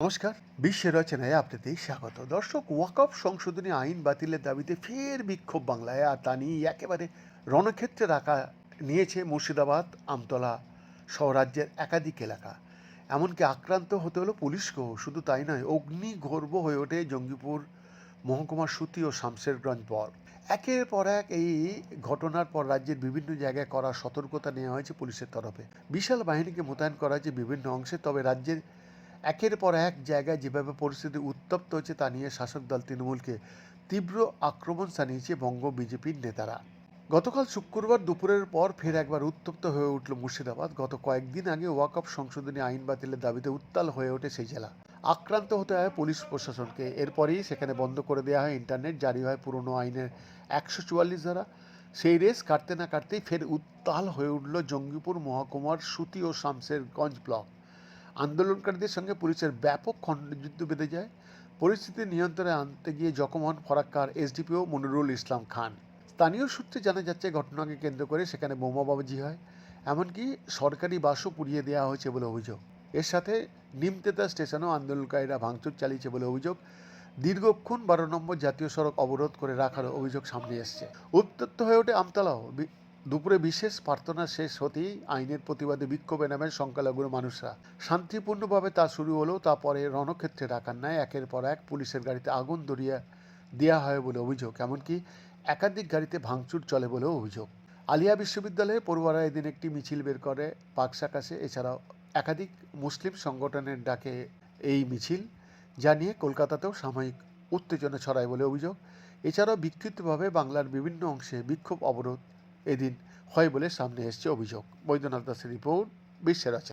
নমস্কার বিশ্বের রচনায় আপনাদের স্বাগত। দর্শক, ওয়াকফ সংশোধনী আইন বাতিলের দাবিতে ফের বিক্ষোভ বাংলায়, আর তা নিয়ে একেবারে রণক্ষেত্রে রাখা নিয়েছে মুর্শিদাবাদ, আমতলা সহ রাজ্যের একাধিক এলাকা। এমনকি আক্রান্ত হতে হলো পুলিশকেও শুধু তাই নয় অগ্নি গর্ব হয়ে ওঠে জঙ্গিপুর মহকুমার সুতি ও শামশেরগঞ্জ বল একের পর এক এই ঘটনার পর রাজ্যের বিভিন্ন জায়গায় করা সতর্কতা নেওয়া হয়েছে পুলিশের তরফে। বিশাল বাহিনীকে মোতায়েন করা হয়েছে বিভিন্ন অংশে, তবে রাজ্যের একের পর এক জায়গায় যেভাবে পরিস্থিতি উত্তপ্ত হয়েছে তা নিয়ে শাসক দল তৃণমূলকে তীব্র আক্রমণ জানিয়েছে বঙ্গ বিজেপির নেতারা। গতকাল শুক্রবার দুপুরের পর ফের একবার উত্তপ্ত হয়ে উঠল মুর্শিদাবাদ। গত কয়েকদিন আগে ওয়াকফ সংশোধনী আইন বাতিলের দাবিতে উত্তাল হয়ে ওঠে সেই জেলা। আক্রান্ত হতে হয় পুলিশ প্রশাসনকে। এরপরেই সেখানে বন্ধ করে দেওয়া হয় ইন্টারনেট, জারি হয় পুরনো আইনের একশো চুয়াল্লিশ ধারা। সেই রেস কাটতে না কাটতেই ফের উত্তাল হয়ে উঠল জঙ্গিপুর মহকুমার সুতি ও শামশেরগঞ্জ ব্লক। আন্দোলনকারীদের সঙ্গে পুলিশের ব্যাপক খণ্ডযুদ্ধ বেঁধে যায়। পরিস্থিতি নিয়ন্ত্রণে আনতে গিয়ে জখম হন ফরাক্কার এসডিপিও মনিরুল ইসলাম খান। স্থানীয় সূত্রে জানা যাচ্ছে, ঘটনাকে কেন্দ্র করে সেখানে বোমাবাজি হয়। এমনকি সরকারি বাসও পুড়িয়ে দেওয়া হয়েছে বলে অভিযোগ। এর সাথে নিমতেতা স্টেশনেও আন্দোলনকারীরা ভাঙচুর চালিয়েছে বলে অভিযোগ। দীর্ঘক্ষণ বারো নম্বর জাতীয় সড়ক অবরোধ করে রাখার অভিযোগ সামনে এসছে। উত্তপ্ত হয়ে ওঠে আমতলাও। দুপুরে বিশেষ প্রার্থনা শেষ হতেই আইনের প্রতিবাদে বিক্ষোভে নামেন সংখ্যালঘু মানুষরা। শান্তিপূর্ণভাবে তা শুরু হলেও তা পরে রণক্ষেত্রে ডাকার ন্যায় একের পর এক পুলিশের গাড়িতে আগুন ধরিয়ে দেওয়া হয় বলে অভিযোগ। এমনকি একাধিক গাড়িতে ভাঙচুর চলে বলেও অভিযোগ। আলিয়া বিশ্ববিদ্যালয়ে পড়ুয়ারা এদিন একটি মিছিল বের করে পাকসাকাশে এছাড়াও একাধিক মুসলিম সংগঠনের ডাকে এই মিছিল, যা নিয়ে কলকাতাতেও সাময়িক উত্তেজনা ছড়ায় বলে অভিযোগ। এছাড়াও বিক্ষিপ্তভাবে বাংলার বিভিন্ন অংশে বিক্ষোভ অবরোধ এদিন হয় বলে সামনে এসছে অভিযোগ। বৈদ্যনাথ দাসের রিপোর্ট, বিশ্বের আছে